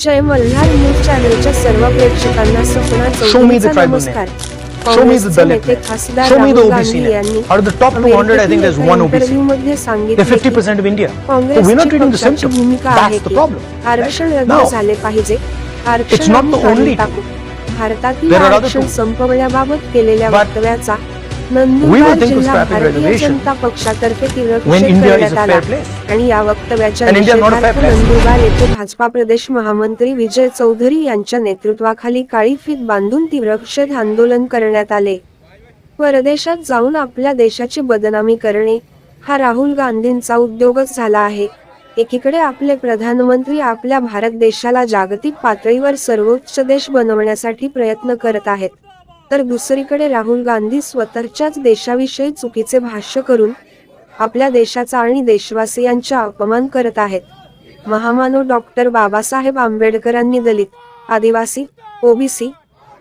जय Malhar news चॅनलच्या सर्व प्रेक्षकांना Sapna Show me the चौधरीचा tribal नमस्कार Show me the काँग्रेसचे Dalit नेते name. खासदार Show me the Rahul OBC Gandhi name. यांनी Out of the top 200, I think there's one OBC. इंटरव्ह्यूमध्ये They're सांगितले 50% of India. So काँग्रेसची we're not treating the पक्षाची symptom. भूमिका आहे That's the की problem. आरक्षण right? रद्द Now, झाले पाहिजे It's आरक्षण not the आम्ही काढून only टाकू भारतातील There are other आरक्षण two. संपवण्याबाबत केलेल्या But वक्तव्याचा नंदुरबार जिल्हा भारतीय जनता पक्षातर्फे is करण्यात आला. आणि या वक्तव्याच्या निषेधार्थ. नंदुरबार येथे भाजपा प्रदेश महामंत्री विजय चौधरी यांच्या नेतृत्वाखाली काळी फीत बांधून तीव्र निषेध आंदोलन करण्यात आले. परदेशात जाऊन आपल्या देशाची बदनामी करणे हा राहुल गांधींचा उद्योगच झाला आहे. एकीकडे आपले प्रधानमंत्री आपल्या भारत देशाला जागतिक पातळीवर सर्वोच्च देश बनवण्यासाठी प्रयत्न करत आहेत. तर दुसरीकडे राहुल गांधी स्वतःच्याच देशाविषयी चुकीचे भाष्य करून आपल्या देशाचा आणि देशवासियांचा अपमान करत आहेत. महामानव डॉक्टर बाबासाहेब आंबेडकरांनी दलित आदिवासी ओबीसी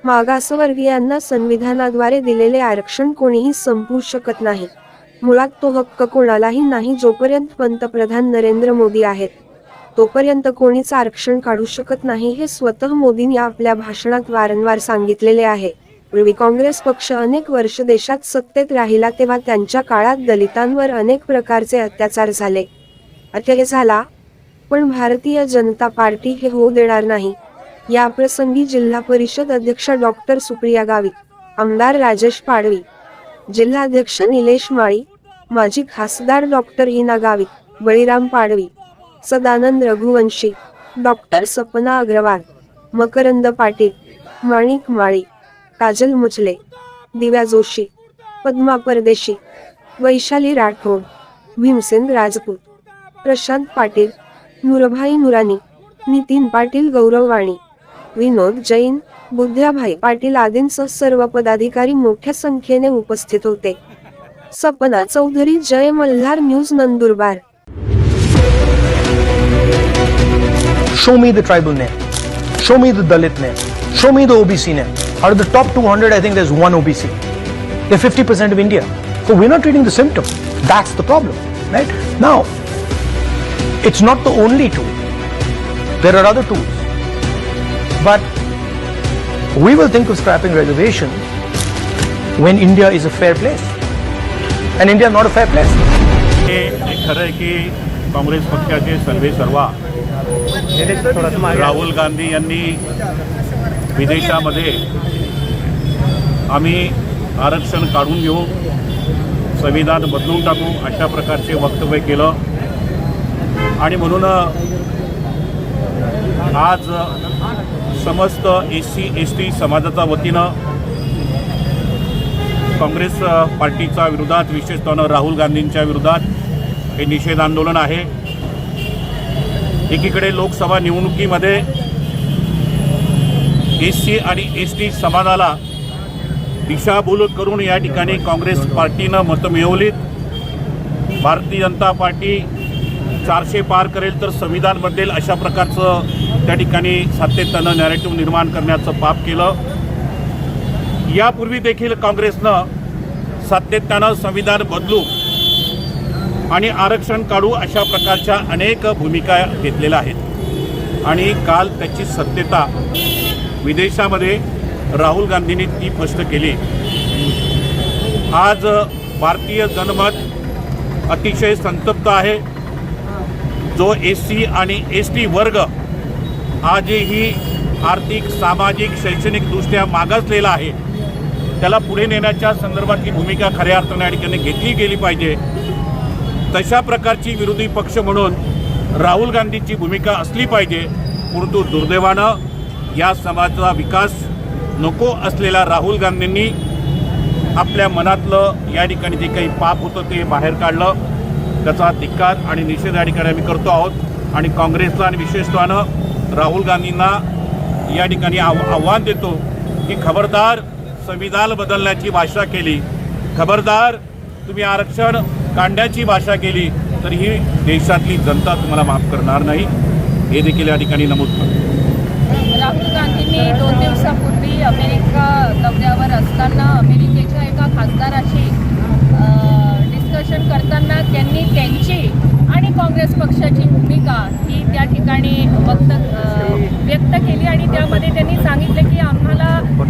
मागासवर्गीयांना संविधानाद्वारे दिलेले आरक्षण कोणीही संपवू शकत नाही. मुळात तो हक्क कोणालाही नाही जोपर्यंत पंतप्रधान नरेंद्र मोदी आहेत. तोपर्यंत कोणीच आरक्षण काढू शकत नाही हे स्वतः मोदींनी आपल्या भाषणात वारंवार सांगितलेले आहे. पूर्वी काँग्रेस पक्ष अनेक वर्ष देशात सत्तेत राहिला तेव्हा त्यांच्या काळात दलितांवर अनेक प्रकारचे अत्याचार झाले. अत्याचार झाला. पण भारतीय जनता पार्टी हे होऊ देणार नाही. या प्रसंगी जिल्हा परिषद अध्यक्ष डॉक्टर सुप्रिया गावित आमदार राजेश पाडवी जिल्हाध्यक्ष निलेश माळी माजी खासदार डॉक्टर हिना गावित बळीराम पाडवी सदानंद रघुवंशी डॉक्टर सपना अग्रवाल मकरंद पाटील माणिक माळी काजल मुचले दिव्या जोशी पद्मा परदेशी वैशाली राठोड भीमसेन राजपूत प्रशांत पाटील नुरभाई नुरानी नितीन पाटील गौरववाणी विनोद जैन बुद्ध्याभाई पाटील आदींसह सर्व पदाधिकारी मोठ्या संख्येने उपस्थित होते Sapna Chaudhary Jay Malhar news Nandurbar show me the tribal name. Show me the Dalit name. Show me the OBC name. Out of the top 200, I think there's one OBC. They're 50% of India. So we're not treating the symptom. That's the problem. Right? Now, it's not the only tool. There are other tools. But we will think of scrapping reservation when India is a fair place. And India is not a fair place. हे हे खरं आहे की काँग्रेस पक्षाचे सर्वे सर्वा राहुल गांधी यांनी विदेशामध्ये आम्ही आरक्षण काढून घेऊ संविधान बदलून टाकू अशा प्रकारचे वक्तव्य केलं. आणि म्हणून आज समस्त एस सी एस टी समाजाच्या वतीनं काँग्रेस पार्टीच्या विरोधात विशेषतः राहुल गांधींच्या विरोधात हे निषेध आंदोलन आहे. एकीकडे लोकसभा निवडणुकीमध्ये एस सी आणि एस टी समाजाला दिशाभूल करून या ठिकाणी काँग्रेस पार्टीनं मतं मिळवलीत. भारतीय जनता पार्टी चारशे पार करेल तर संविधान बदलेल अशा प्रकारचं त्या ठिकाणी सातत्यानं नॅरेटिव्ह निर्माण करण्याचं पाप केलं. यापूर्वी देखील काँग्रेसनं सातत्यानं संविधान बदलू आणि आरक्षण काढू अशा प्रकारच्या अनेक भूमिका घेतलेल्या आहेत. आणि काल त्याची सत्यता विदेशामध्ये राहुल गांधींनी ती स्पष्ट केली. आज भारतीय जनमत अतिशय संतप्त आहे. जो एस सी आणि एस टी वर्ग आजही आर्थिक सामाजिक शैक्षणिकदृष्ट्या मागासलेला आहे. त्याला पुढे नेण्याच्या संदर्भातली भूमिका खऱ्या अर्थाने या ठिकाणी घेतली गेली पाहिजे. तशा प्रकारची विरोधी पक्ष म्हणून राहुल गांधीची भूमिका असली पाहिजे परंतु दुर्दैवानं या समाजाचा विकास नको असलेल्या राहुल गांधींनी आपल्या मनातलं या ठिकाणी जे काही पाप होतं ते बाहेर काढलं. त्याचा धिक्कार आणि निषेध या ठिकाणी आम्ही करतो आहोत. आणि काँग्रेसला आणि विशेषत्वानं राहुल गांधींना या ठिकाणी आव आव्हान देतो की खबरदार संविधान बदलण्याची भाषा केली. खबरदार तुम्ही आरक्षण कांड्याची भाषा केली तर ही देशातली जनता तुम्हाला माफ करणार नाही. हे देखील या ठिकाणी नमूद करतो राहुल गांधींनी दोन दिवसापूर्वी अमेरिका दौऱ्यावर असताना अमेरिकेच्या एका खासदाराशी डिस्कशन करताना त्यांनी त्यांची आणि काँग्रेस पक्षाची भूमिका ही त्या ठिकाणी वक्त व्यक्त केली आणि त्यामध्ये त्यांनी सांगितलं की आम्हाला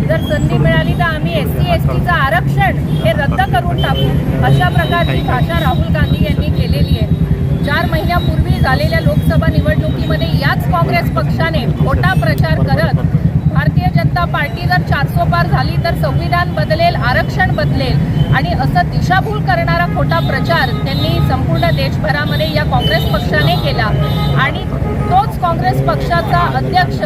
जर संधी मिळाली तर आम्ही एस सी एस टीचं आरक्षण हे रद्द करून टाकू. अशा प्रकारची भाषा राहुल गांधी यांनी केलेली आहे. चार महिन्यापूर्वी झालेल्या लोकसभा निवडणुकीमध्ये याच काँग्रेस पक्षाने खोटा प्रचार करत भारतीय जनता पार्टी जर चारसो पार झाली तर संविधान बदलेल आरक्षण बदलेल. आणि असं दिशाभूल करणारा खोटा प्रचार त्यांनी संपूर्ण देशभरामध्ये या काँग्रेस पक्षाने केला. आणि तोच काँग्रेस पक्षाचा अध्यक्ष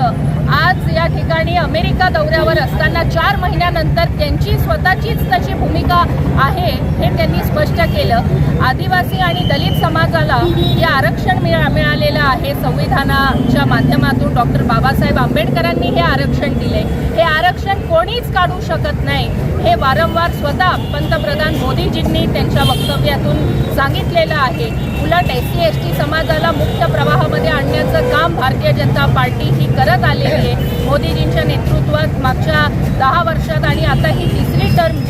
आज या ठिकाणी अमेरिका दौऱ्यावर असताना चार महिन्यानंतर त्यांची स्वतःचीच तशी भूमिका आहे हे त्यांनी स्पष्ट केलं. आदिवासी आणि दलित समाजाला हे आरक्षण मिळा मिळालेलं आहे. संविधानाच्या माध्यमातून डॉक्टर बाबासाहेब आंबेडकरांनी हे आरक्षण दिले. हे आरक्षण कोणीच काढू शकत नाही. हे वारंवार स्वतः पंतप्रधान मोदीजींनी त्यांच्या वक्तव्यातून सांगितलेलं आहे उलट एस सी एस टी समाजाला मुख्य प्रवाहामध्ये आणण्याचं काम भारतीय जनता पार्टी ही करत आलेली आहे. मोदीजींच्या नेतृत्वात मागच्या दहा वर्षात आणि आता ही तिसरी टर्म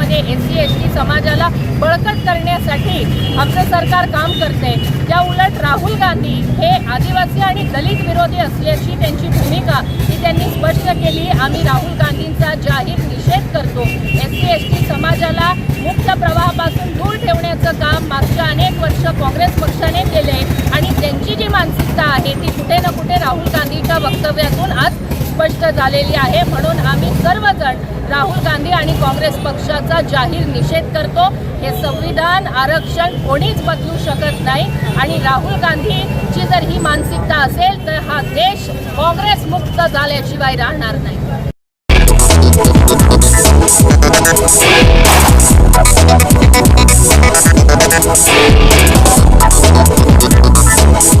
आहे एस सी एस टी समाजाला बळकट करण्यासाठी आमचं सरकार काम करते त्या उलट राहुल गांधी हे आदिवासी आणि दलित विरोधी असल्याची त्यांची भूमिका ही त्यांनी स्पष्ट केली. आम्ही राहुल गांधींचा जाहीर निषेध करतो. एस सी एस टी समाजाला मुक्त प्रवाहापासून दूर ठेवण्याचं काम मागच्या अनेक वर्ष काँग्रेस पक्षाने केले आणि त्यांची जी मानसिकता आहे ती कुठे ना कुठे राहुल गांधीच्या वक्तव्यातून आज झालेली आहे. म्हणून आम्ही सर्वजण राहुल गांधी आणि काँग्रेस पक्षाचा जाहीर निषेध करतो. हे संविधान आरक्षण कोणीच बदलू शकत नाही. आणि राहुल गांधीची जर ही मानसिकता असेल तर हा देश काँग्रेस मुक्त झाल्याशिवाय राहणार नाही.